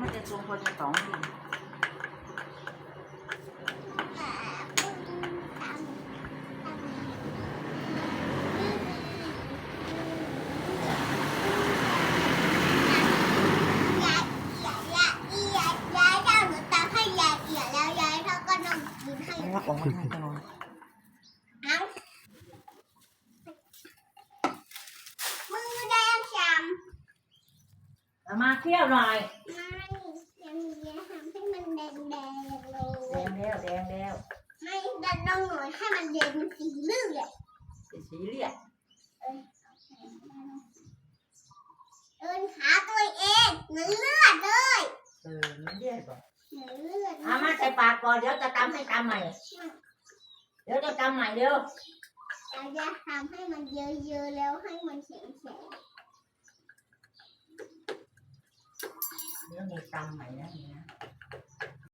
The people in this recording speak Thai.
มันจะทรงคนสองทีว่าของมันให้ตลอด มือแดงช้ำ เอามาเที่ยวหน่อยไม่ยังมีทำให้มันแดงแดงเลแดยงแล้วแดงแล้วไม่ดันลงหน่อยให้มันเด่นสีเลือดเป็นสีเลือดเดินขาตัวเองเหมือนเลือดเลยเออมันเลือดบ่เหมือนเลือดเอามาใส่ปากก่อนเดี๋ยวจะตำให้ตำใหม่ เดี๋ยวจะตำใหม่เดี๋ยวเราจะทำให้มันเยอะๆแล้วให้มันแข็ง เดี๋ยวมีตำใหม่นะนี่นะ